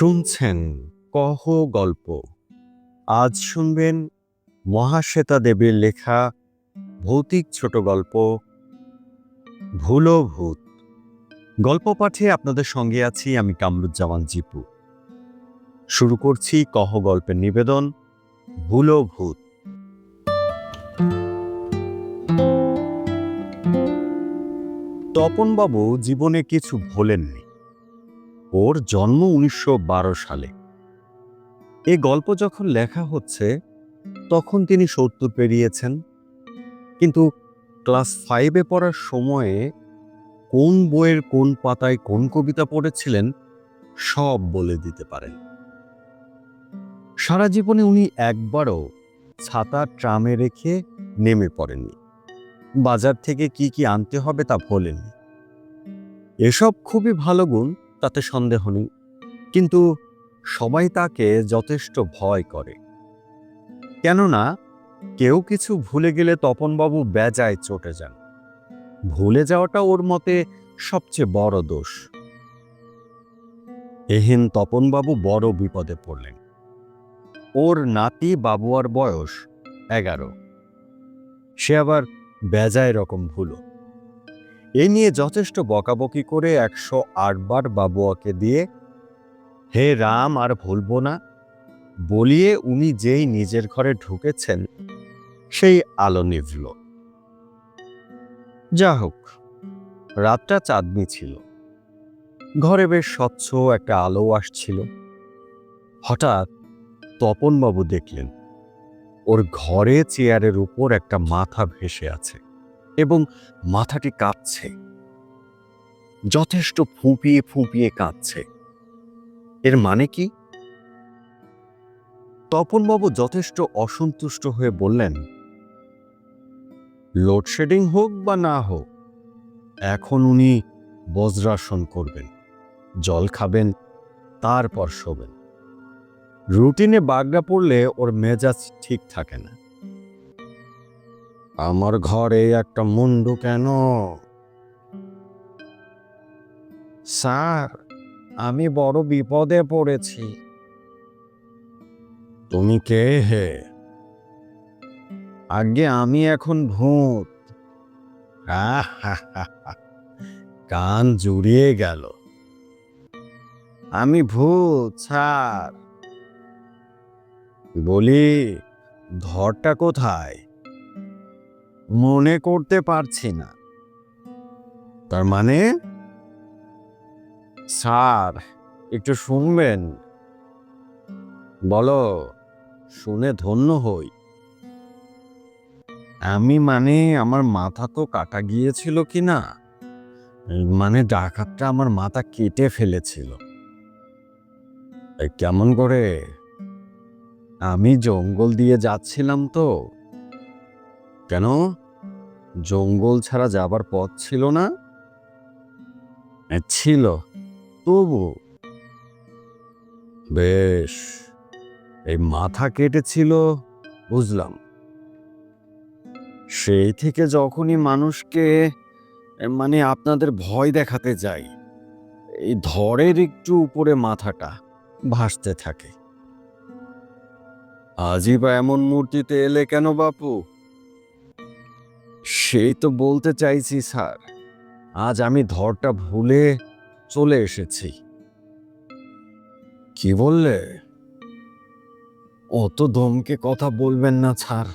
শুনছেন কহ গল্প। আজ শুনবেন মহাশ্বেতা দেবীর লেখা ভৌতিক ছোট গল্প ভুলো ভূত গল্প পাঠে আপনাদের সঙ্গে আছি আমি কামরুজ্জামান জিপু। শুরু করছি কহ গল্পের নিবেদন ভুলো ভূত তপনবাবু জীবনে কিছু ভোলেননি। ওর জন্ম উনিশশো বারো সালে। এ গল্প যখন লেখা হচ্ছে, তখন তিনি সত্তর পেরিয়েছেন। কিন্তু ক্লাস ফাইভে পড়ার সময়ে কোন বইয়ের কোন পাতায় কোন কবিতা পড়েছিলেন, সব বলে দিতে পারেন। সারা জীবনে উনি একবারও ছাতা ট্রামে রেখে নেমে পড়েননি। বাজার থেকে কি কি আনতে হবে তা ভোলেননি। এসব খুবই ভালো গুণ তাতে সন্দেহ নেই। কিন্তু সবাই তাকে যথেষ্ট ভয় করে। কেননা কেউ কিছু ভুলে গেলে তপনবাবু বেজায় চটে যান। ভুলে যাওয়াটা ওর মতে সবচেয়ে বড় দোষ। এহেন তপনবাবু বড় বিপদে পড়লেন। ওর নাতি বাবুয়ার বয়স এগারো। সে আবার বেজায় রকম ভুলো। এ নিয়ে যথেষ্ট বকাবকি করে একশো আটবার বাবুয়াকে দিয়ে, হে রাম, আর ভুলবো না। বলিয়ে উনি যেই নিজের ঘরে ঢুকেছেন, সেই আলো নিভল। যা হোক রাতটা চাঁদনি ছিল। ঘরে বেশ স্বচ্ছ একটা আলো আসছিল। হঠাৎ তপনবাবু দেখলেন, ওর ঘরে চেয়ারের উপর একটা মাথা ভেসে আছে। এবং মাথাটি কাঁপছে। যথেষ্ট ফুঁপিয়ে ফুঁপিয়ে কাঁপছে। এর মানে কি? তপনবাবু যথেষ্ট অসন্তুষ্ট হয়ে বললেন, লোডশেডিং হোক বা না হোক, এখন উনি বজ্রাসন করবেন, জল খাবেন, তারপর শোবেন। রুটিনে বাগড়া পড়লে ওর মেজাজ ঠিক থাকে না। আমার ঘরে একটা মুন্ডু কেন? স্যার, আমি বড় বিপদে পড়েছি। তুমি কে হে? আগে আমি, এখন ভূত। কান জুড়িয়ে গেল। আমি ভূত, স্যার। বলি ঘরটা কোথায়? মনে করতে পারছি না। তার মানে? স্যার, একটু শুনবেন। বলো, শুনে ধন্য হই। আমি মানে আমার মাথা তো কাটা গিয়েছিল কি না মানে ডাকাতটা আমার মাথা কেটে ফেলেছিল। কেমন করে? আমি জঙ্গল দিয়ে যাচ্ছিলাম তো। কেন? জঙ্গল ছাড়া যাবার পথ ছিল না? ছিল। তবু বেশ, এই মাথা কেটেছিল বুঝলাম। সেই থেকে যখনই মানুষকে মানে আপনাদের ভয় দেখাতে যাই, এই ধরের একটু উপরে মাথাটা ভাসতে থাকে। আজই বা এমন মূর্তিতে এলে কেন বাপু? সেই তো বলতে চাইছি, স্যার। আজ আমি ধরটা ভুলে চলে এসেছি। কি বললে? অত দমকে কথা বলবেন না, স্যার।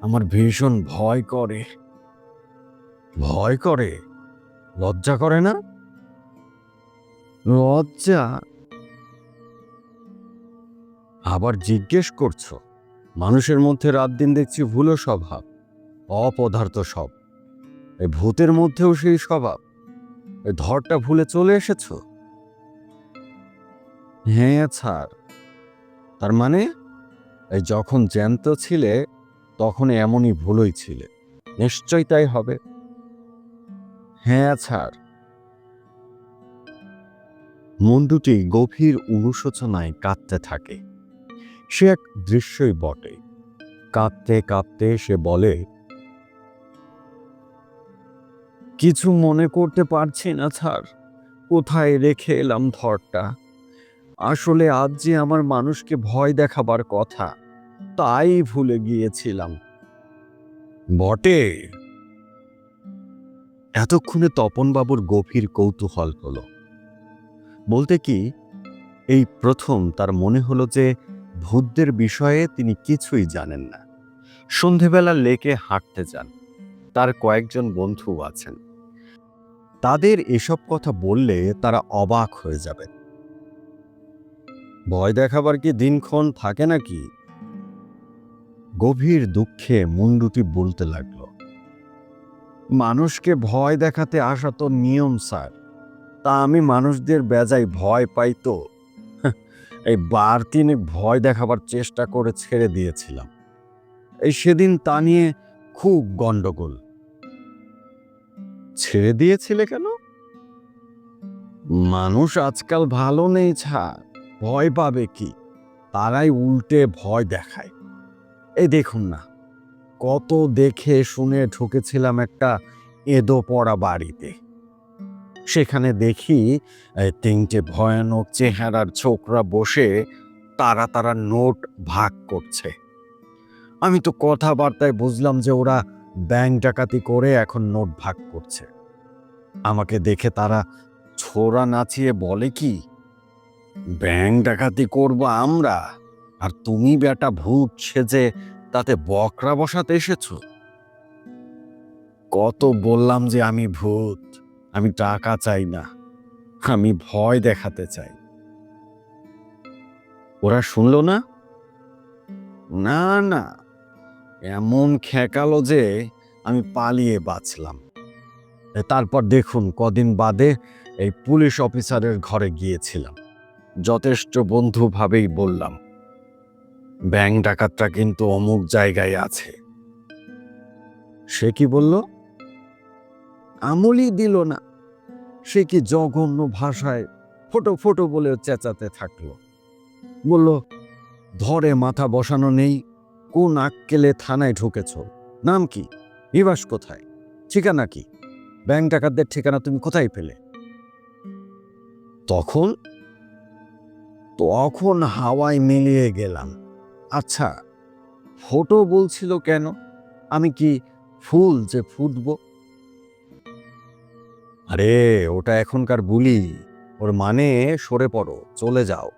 আমার ভীষণ ভয় করে। ভয় করে? লজ্জা করে না? লজ্জা? আবার জিজ্ঞেস করছ? মানুষের মধ্যে রাত দিন দেখছি ভুলো স্বভাব। অপদার্থ সব। এই ভূতের মধ্যেও সেই স্বভাব। এই ধরটা ভুলে চলে এসেছ? হ্যাঁ ছাড় তার মানে? এই যখন জ্যান্ত ছিলে, তখন এমনই ভুলই ছিলে। নিশ্চয় তাই হবে। হ্যাঁ স্যার। মুন্ডুটি গভীর অনুশোচনায় কাঁদতে থাকে। সে এক দৃশ্যই বটে। কাঁদতে কাঁদতে সে বলে কিছু মনে করতে পারছি না, স্যার। কোথায় রেখে এলাম ধরটা? আসলে আজ যে আমার মানুষকে ভয় দেখাবার কথা, তাই ভুলে গিয়েছিলাম। বটে! এতক্ষণে তপনবাবুর গভীর কৌতূহল হলো। বলতে কি, এই প্রথম তার মনে হলো যে ভূতদের বিষয়ে তিনি কিছুই জানেন না। সন্ধেবেলা লেকে হাঁটতে যান। তার কয়েকজন বন্ধু আছেন। তাদের এসব কথা বললে তারা অবাক হয়ে যাবে। ভয় দেখাবার কি দিনক্ষণ থাকে নাকি? গভীর দুঃখে মুন্ডুটি বলতে লাগল, মানুষকে ভয় দেখাতে আসা তো নিয়ম, স্যার। তা আমি মানুষদের বেজায় ভয় পাই তো। এই বার তিনে ভয় দেখাবার চেষ্টা করে ছেড়ে দিয়েছিলাম। এই সেদিন তা নিয়ে খুব গন্ডগোল ছেড়ে দিয়েছিলে কেন? মানুষ আজকাল ভালো নেই ছাড় ভয় পাবে কি? তারাই উল্টে ভয় দেখায়। এই দেখুন না, কত দেখে শুনে ঢুকেছিলাম একটা এদো পড়া বাড়িতে। সেখানে দেখি তিনটে ভয়ানক চেহারার ছোকরা বসে তারা তারা নোট ভাগ করছে। আমি তো কথাবার্তায় বুঝলাম যে ওরা ব্যাংক ডাকাতি করে এখন নোট ভাগ করছে। আমাকে দেখে তারা ছোড়া নাচিয়ে বলে কি ব্যাংক ডাকাতি করব আমরা, আর তুমি বেটা ভূত সেজে তাতে বকরা বসাতে এসেছ? কত বললাম যে আমি ভূত, আমি টাকা চাই না, আমি ভয় দেখাতে চাই। ওরা শুনলো না? না না এমন খেকালো যে আমি পালিয়ে বাঁচলাম। তারপর দেখুন কদিন বাদে এই পুলিশ অফিসারের ঘরে গিয়েছিলাম। যথেষ্ট বন্ধুভাবেই বললাম ব্যাংক ডাকাতটা কিন্তু অমুক জায়গায় আছে। সে কি বলল? আমলই দিল না। সে কি জঘন্য ভাষায় ফটো ফটো বলে চেঁচাতে থাকল। বলল, ধরে মাথা বসানো নেই কোন আক্কেলে থানায় ঢুকেছ? নাম কি? নিবাস কোথায়? ঠিকানা কি? ব্যাংক ডাকাতদের ঠিকানা তুমি কোথায় পেলে? তখন? তখন হাওয়ায় মিলিয়ে গেলাম। আচ্ছা ফটো বলছিল কেন? আমি কি ফুল যে ফুটব? আরে, ওটা এখনকার বুলি। ওর মানে সরে পড়ো, চলে যাও।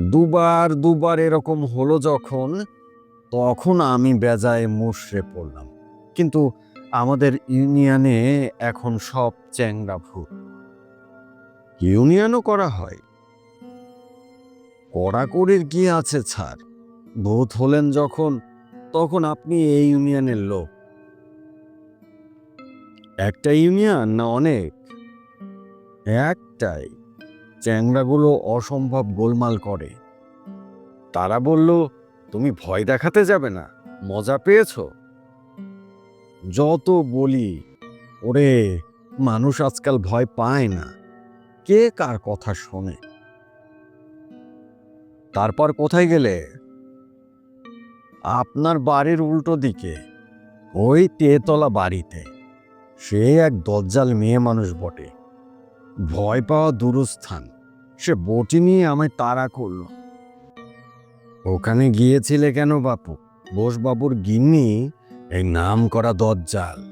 দুবার দুবার এরকম হলো যখন তখন আমি বেজায় মুশড়ে পড়লাম। কিন্তু আমাদের ইউনিয়নে এখন সব চ্যাংরা ভূত। ইউনিয়নও করা হয়? কড়াকড়ির কি আছে ছাড়? ভূত হলেন যখন তখন আপনি এই ইউনিয়নের লোক। একটা ইউনিয়ন না অনেক? একটাই। চ্যাংরাগুলো অসম্ভব গোলমাল করে। তারা বলল, তুমি ভয় দেখাতে যাবে না, মজা পেয়েছ? যত বলি, ওরে, মানুষ আজকাল ভয় পায় না, কে কার কথা শোনে? তারপর কোথায় গেলে? আপনার বাড়ির উল্টো দিকে, ওই তেতলা বাড়িতে। সে এক দজ্জাল মেয়ে মানুষ বটে। ভয় পাওয়া দূরস্থান। সে বটি নিয়ে আমায় তাড়া করল। ওখানে গিয়েছিলে কেন বাপু? বোসবাবুর গিন্নি এই নাম করা দজ্জাল।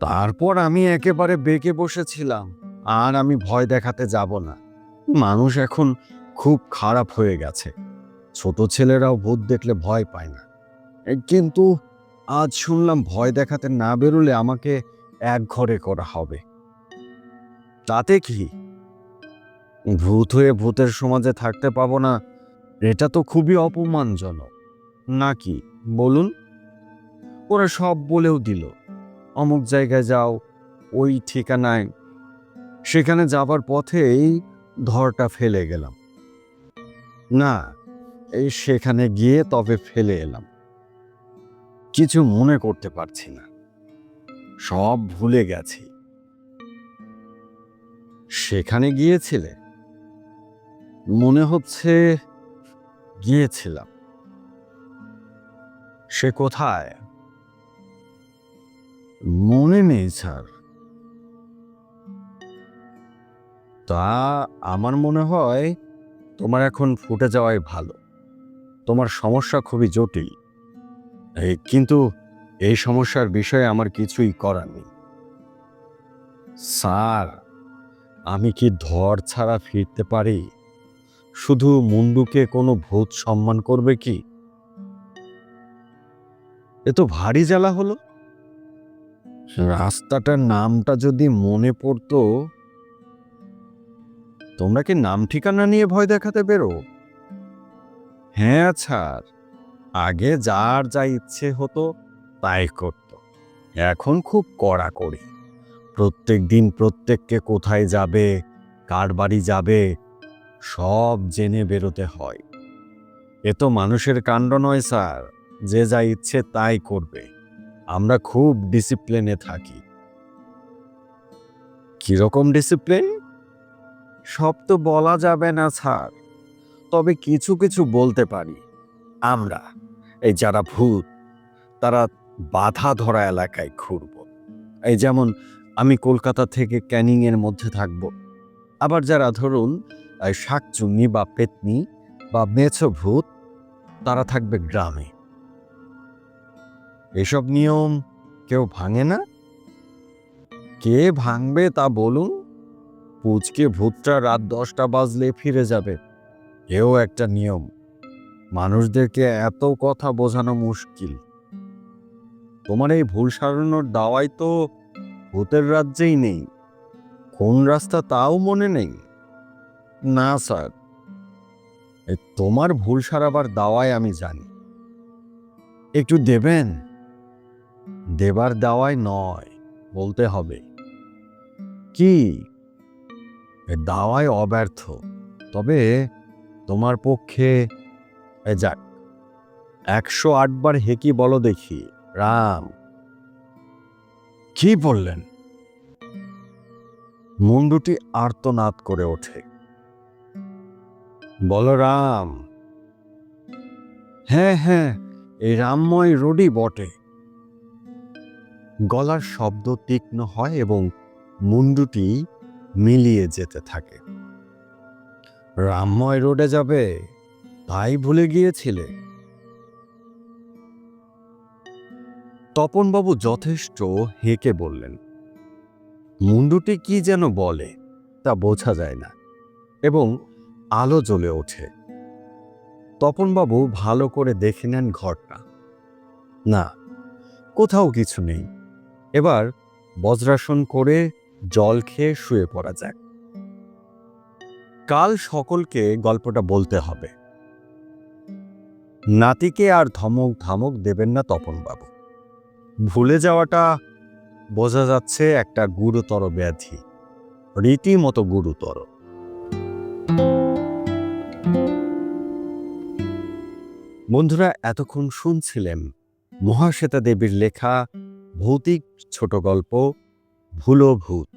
তারপর আমি একেবারে বেঁকে বসেছিলাম, আর আমি ভয় দেখাতে যাব না। মানুষ এখন খুব খারাপ হয়ে গেছে। ছোট ছেলেরাও ভূত দেখলে ভয় পায় না। কিন্তু আজ শুনলাম ভয় দেখাতে না বেরোলে আমাকে এক ঘরে করা হবে। তাতে কি? ভূত হয়ে ভূতের সমাজে থাকতে পাবো না, এটা তো খুবই অপমানজনক। নাকি বলুন? ওরা সব বলেও দিল, অমুক জায়গায় যাও, ওই ঠিকানায়। সেখানে যাবার পথেই ধরটা ফেলে গেলাম। না, এই সেখানে গিয়ে তবে ফেলে এলাম। কিছু মনে করতে পারছি না। সব ভুলে গেছি। সেখানে গিয়েছিলে? মনে হচ্ছে গিয়েছিলাম। সে কোথায়? মনে নেই, স্যার। তা আমার মনে হয় তোমার এখন ফুটে যাওয়াই ভালো। তোমার সমস্যা খুবই জটিল। কিন্তু এই সমস্যার বিষয়ে আমার কিছুই করার নেই। স্যার আমি কি ধর ছাড়া ফিরতে পারি? শুধু মুন্ডুকে কোনো ভূত সম্মান করবে কি? এ তো ভারী জ্বালা হলো। রাস্তাটার নামটা যদি মনে পড়তো, তোমরা কি নাম ঠিকানা নিয়ে ভয় দেখাতে বেরো? হ্যাঁ স্যার আগে যার যা ইচ্ছে হতো, তাই করত। এখন খুব কড়া কড়াকড়ি। প্রত্যেক দিন প্রত্যেককে কোথায় যাবে, কার বাড়ি যাবে, সব জেনে বেরোতে হয়। এ তো মানুষের কাণ্ড নয় স্যার, যে যা ইচ্ছে তাই করবে। আমরা খুব ডিসিপ্লিনে থাকি। কীরকম ডিসিপ্লিন সব তো বলা যাবে না স্যার, তবে কিছু কিছু বলতে পারি। আমরা, এই যারা ভূত, তারা বাধা ধরা এলাকায় ঘুরব। এই যেমন আমি কলকাতা থেকে ক্যানিংয়ের মধ্যে থাকব। আবার যারা ধরুন শাকচুন্নি বা পেতনি বা মেছো ভূত, তারা থাকবে গ্রামে। এসব নিয়ম কেউ ভাঙে না। কে ভাঙবে তা বলুন। পুচকে ভূতটা রাত দশটা বাজলে ফিরে যাবে। এও একটা নিয়ম। মানুষদেরকে এত কথা বোঝানো মুশকিল। তোমার এই ভুল সারানোর দাওয়াই তো ভূতের রাজ্যেই নেই। কোন রাস্তা তাও মনে নেই? না, স্যার। তোমার ভুল সারাবার দাওয়ায় আমি জানি। একটু দেবেন? দেবার দাওয়ায় নয়, বলতে হবে। কি? দাওয়ায় অব্যর্থ। তবে তোমার পক্ষে যাক। একশো আটবার হেকি বলো দেখি। রাম। কি বললেন? মুন্ডুটি আর্তনাদ করে ওঠে। বল রাম হ্যাঁ হ্যাঁ এই রামময় রোডই বটে। গলার শব্দ তীক্ষ্ণ হয় এবং মুন্ডুটি মিলিয়ে যেতে থাকে। রামময় রোডে যাবে, তাই ভুলে গিয়েছিলে? তপনবাবু যথেষ্ট হেঁকে বললেন, মুন্ডুটি কি যেন বলে, তা বোঝা যায় না। এবং আলো জ্বলে ওঠে। তপনবাবু ভালো করে দেখে নেন ঘরটা। না, কোথাও কিছু নেই। এবার বজ্রাসন করে জল খেয়ে শুয়ে পড়া যাক। কাল সকলকে গল্পটা বলতে হবে। নাতিকে আর ধমক ধামক দেবেন না তপনবাবু। ভুলে যাওয়াটা বোঝা যাচ্ছে একটা গুরুতর ব্যাধি, রীতিমতো গুরুতর। বন্ধুরা, এতক্ষণ শুনছিলেন মহাশ্বেতা দেবীর লেখা ভৌতিক ছোট গল্প, ভুলো ভূত।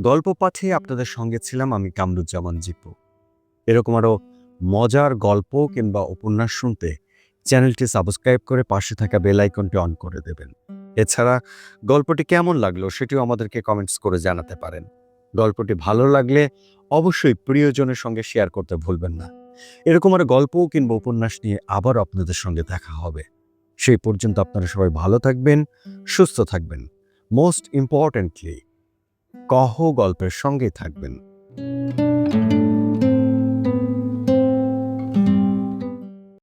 গল্প পাঠে আপনাদের সঙ্গে ছিলাম আমি কামরুজ্জামান জিপু। এরকম আরও মজার গল্প কিংবা উপন্যাস শুনতে চ্যানেলটি সাবস্ক্রাইব করে পাশে থাকা বেল আইকনটি অন করে দেবেন। এছাড়া গল্পটি কেমন লাগল সেটিও আমাদেরকে কমেন্টস করে জানাতে পারেন। গল্পটি ভালো লাগলে অবশ্যই প্রিয়জনের সঙ্গে শেয়ার করতে ভুলবেন না। এরকম আর গল্প কিংবা উপন্যাস নিয়ে আবার আপনাদের সঙ্গে দেখা হবে। সেই পর্যন্ত আপনারা সবাই ভালো থাকবেন, সুস্থ থাকবেন। মোস্ট ইম্পর্ট্যান্টলি কহ গল্পের সঙ্গেই থাকবেন।